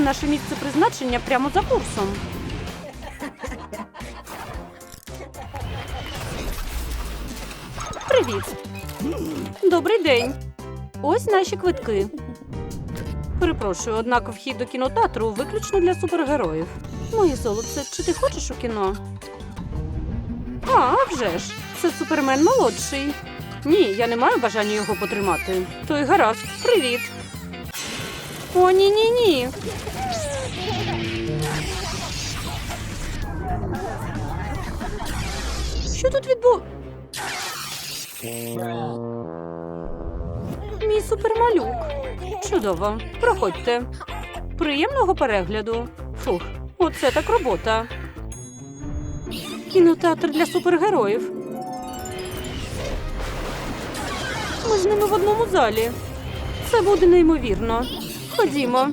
Наше місце призначення прямо за курсом. Привіт. Добрий день. Ось наші квитки. Перепрошую, однак вхід до кінотеатру виключно для супергероїв. Моє золоце, чи ти хочеш у кіно? А, вже ж, це супермен молодший. Ні, я не маю бажання його потримати. То й гаразд, привіт. О, ні, ні, Що тут відбу... Мій супермалюк. Чудово. Проходьте. Приємного перегляду. Фух, оце так робота. Кінотеатр для супергероїв. Ми з ними в одному залі. Це буде неймовірно. Ходімо.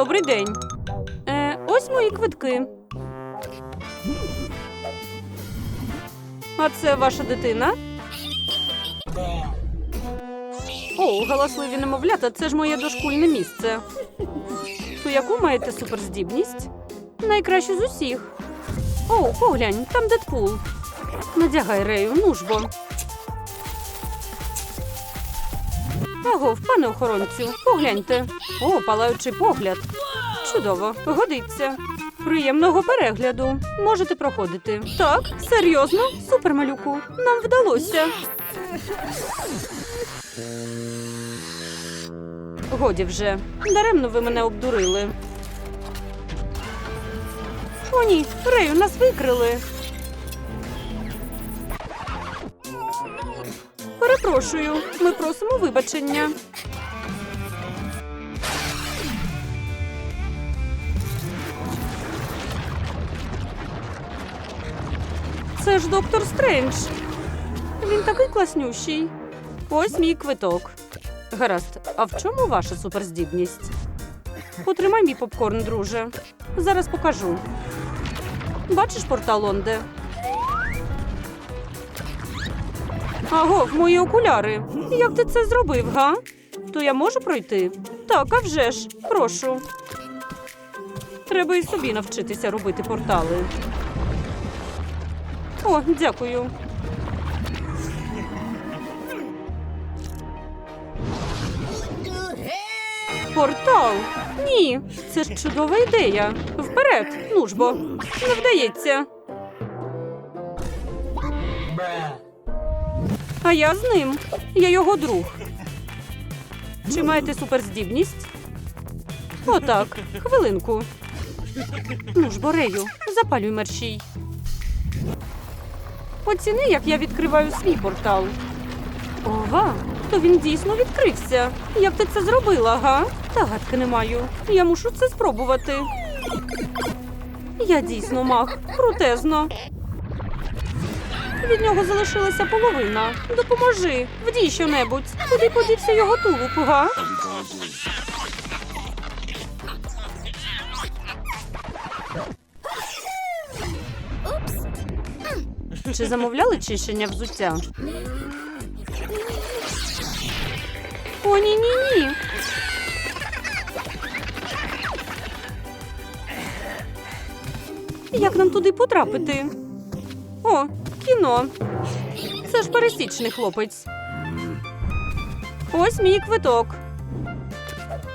Добрий день. Е, ось мої квитки. А це ваша дитина? О, галасливі немовлята, це ж моє дошкульне місце. То яку маєте суперздібність? Найкращу з усіх. О, поглянь, там Дедпул. Надягай рею, ну ж бо. Агов, пане охоронцю, погляньте. О, палаючий погляд. Чудово, годиться. Приємного перегляду. Можете проходити. Так, серйозно, супер малюку. Нам вдалося. Годі вже. Даремно ви мене обдурили. О, ні, Рею, нас викрили. Перепрошую, ми просимо вибачення. Це ж доктор Стрендж. Він такий класнющий. Ось мій квиток. Гаразд, а в чому ваша суперздібність? Потримай мій попкорн, друже. Зараз покажу. Бачиш портал Онде? Аго, мої окуляри. Як ти це зробив, га? То я можу пройти? Так, а вже ж. Прошу. Треба і собі навчитися робити портали. О, дякую. Портал? Ні, це ж чудова ідея. Вперед, ну ж бо. Не вдається. А я з ним. Я його друг. Чи маєте суперздібність? Отак, хвилинку. Ну ж, Борею, запалюй мерщій. Оціни, як я відкриваю свій портал. Ова, то він дійсно відкрився. Як ти це зробила, га? Та гадки не маю. Я мушу це спробувати. Я дійсно маг. Крутезно. Від нього залишилася половина. Допоможи, вдій щонебудь. Куди подівся його тулуб, га? Чи замовляли чищення взуття? О, ні, ні, ні. Як нам туди потрапити? О, кіно. Це ж пересічний хлопець. Ось мій квиток.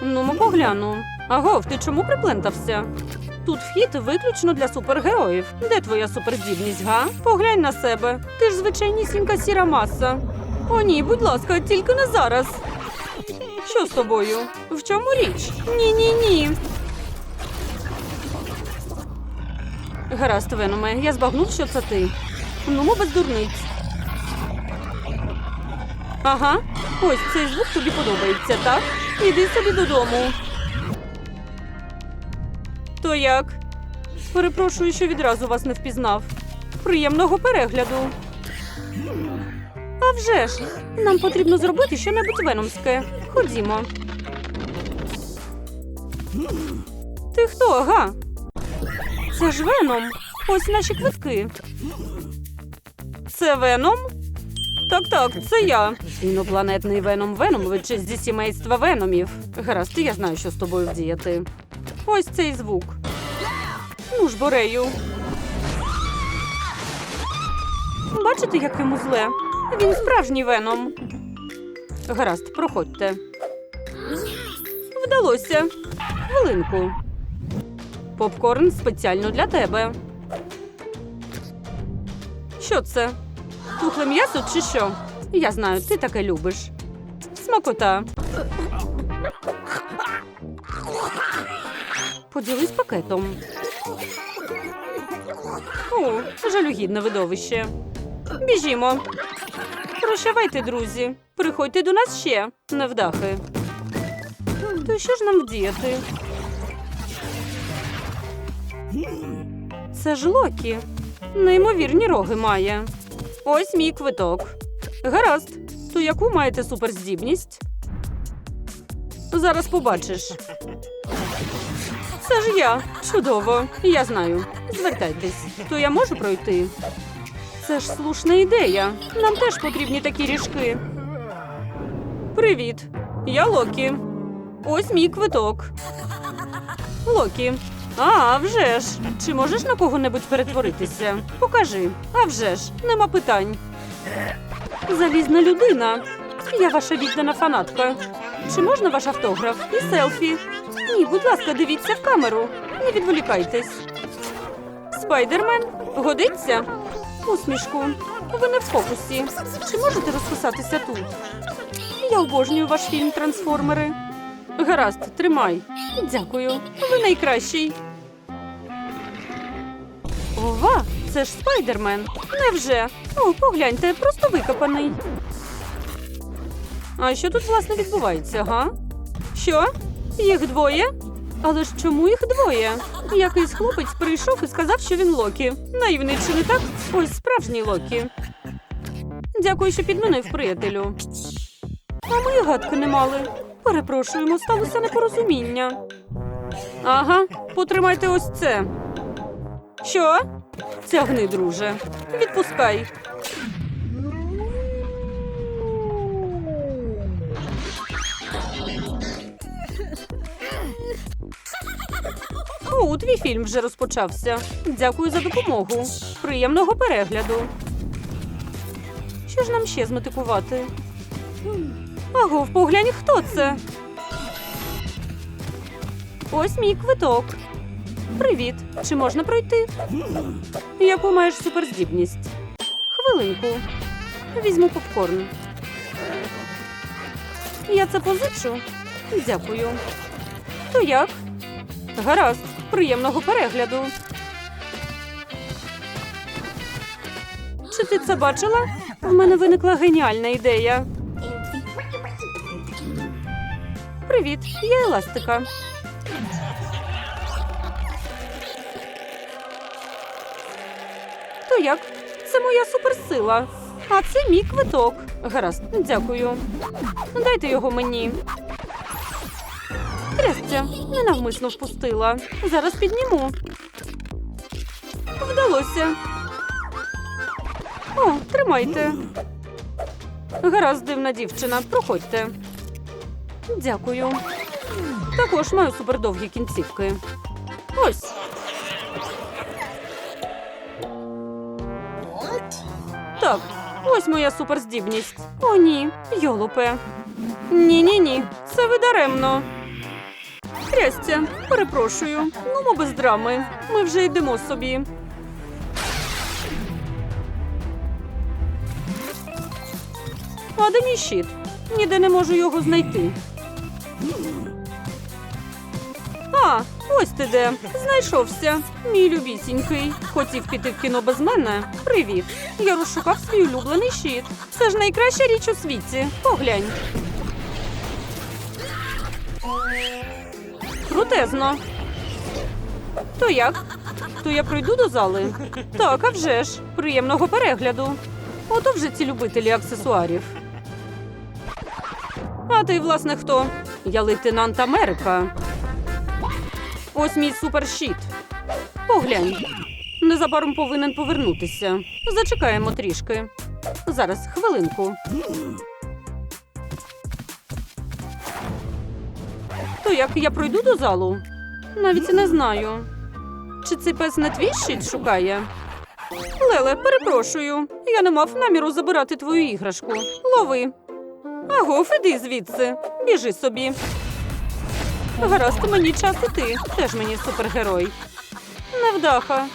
Ну, ми погляну. Агов, ти чому приплентався? Тут вхід виключно для супергероїв. Де твоя суперздібність, га? Поглянь на себе. Ти ж звичайнісінька сіра маса. О, ні, будь ласка, тільки не зараз. Що з тобою? В чому річ? Ні, ні, ні. Гаразд, Веноме, я збагнув, що це ти. Ну, без дурниць. Ага, ось цей звук тобі подобається, так? Іди собі додому. То як? Перепрошую, що відразу вас не впізнав. Приємного перегляду. А вже ж, нам потрібно зробити щонебудь веномське. Ходімо. Ти хто, га? Це ж Веном. Ось наші квитки. Це Веном? Так, так, це я. Інопланетний Веном Веномович зі сімейства Веномів. Гаразд, я знаю, що з тобою вдіяти. Ось цей звук. Ну ж, Борею. Бачите, як йому зле? Він справжній Веном. Гаразд, проходьте. Вдалося. Хвилинку. Попкорн спеціально для тебе. Що це? Тухле м'ясо чи що? Я знаю, ти таке любиш. Смакота. Поділись пакетом. О, жалюгідне видовище. Біжімо. Прощавайте, друзі. Приходьте до нас ще, невдахи. То що ж нам вдіяти? Це ж Локі. Неймовірні роги має. Ось мій квиток. Гаразд. То яку маєте суперздібність? Зараз побачиш. Це ж я. Чудово. Я знаю. Звертайтесь. То я можу пройти. Це ж слушна ідея. Нам теж потрібні такі ріжки. Привіт. Я Локі. Ось мій квиток. Локі. А, вже ж. Чи можеш на кого-небудь перетворитися? Покажи. А вже ж, нема питань. Залізна людина. Я ваша віддана фанатка. Чи можна ваш автограф і селфі? Ні, будь ласка, дивіться в камеру. Не відволікайтесь. Спайдермен, годиться? Усмішку. Ви не в фокусі. Чи можете розписатися тут? Я обожнюю ваш фільм Трансформери. Гаразд, тримай. Дякую. Ви найкращий. Ова, це ж спайдермен. Невже? О, погляньте, просто викопаний. А що тут власне відбувається, га? Що? Їх двоє? Але ж чому їх двоє? Якийсь хлопець прийшов і сказав, що він Локі. Наївний чи не так? Ось справжній Локі. Дякую, що підмінив приятелю. А ми гадки не мали. Перепрошуємо, сталося непорозуміння. Ага, потримайте ось це. Що? Тягни, друже. Відпускай. О, твій фільм вже розпочався. Дякую за допомогу. Приємного перегляду. Що ж нам ще зметикувати? Агов, поглянь, хто це? Ось мій квиток. Привіт. Чи можна пройти? Яку маєш суперздібність? Хвилинку. Візьму попкорн. Я це позичу. Дякую. То як? Гаразд, приємного перегляду. Чи ти це бачила? В мене виникла геніальна ідея. Привіт, я еластика. То як? Це моя суперсила. А це мій квиток. Гаразд, дякую. Дайте його мені. Трясця, ненавмисно впустила. Зараз підніму. Вдалося. О, тримайте. Гаразд, дивна дівчина, проходьте. Дякую. Також маю супердовгі кінцівки. Ось. Так, ось моя суперздібність. О, ні, йолупе. Ні-ні-ні, це ви даремно. Трястя, перепрошую. Ну, без драми. Ми вже йдемо собі. А де мій щит? Ніде не можу його знайти. А, ось ти де. Знайшовся. Мій любісінький. Хотів піти в кіно без мене. Привіт. Я розшукав свій улюблений щит. Це ж найкраща річ у світі. Поглянь. Крутезно. То як? То я пройду до зали? Так, а вже ж. Приємного перегляду. Ото вже ці любителі аксесуарів. А ти, власне, хто? Я лейтенант Америка. Ось мій суперщит. Поглянь. Незабаром повинен повернутися. Зачекаємо трішки. Зараз, хвилинку. То як я пройду до залу? Навіть не знаю. Чи цей пес не твій щит шукає? Леле, перепрошую. Я не мав наміру забирати твою іграшку. Лови. Агов, іди звідси. Біжи собі. Гаразд, мені час іти. Теж мені супергерой. Невдаха.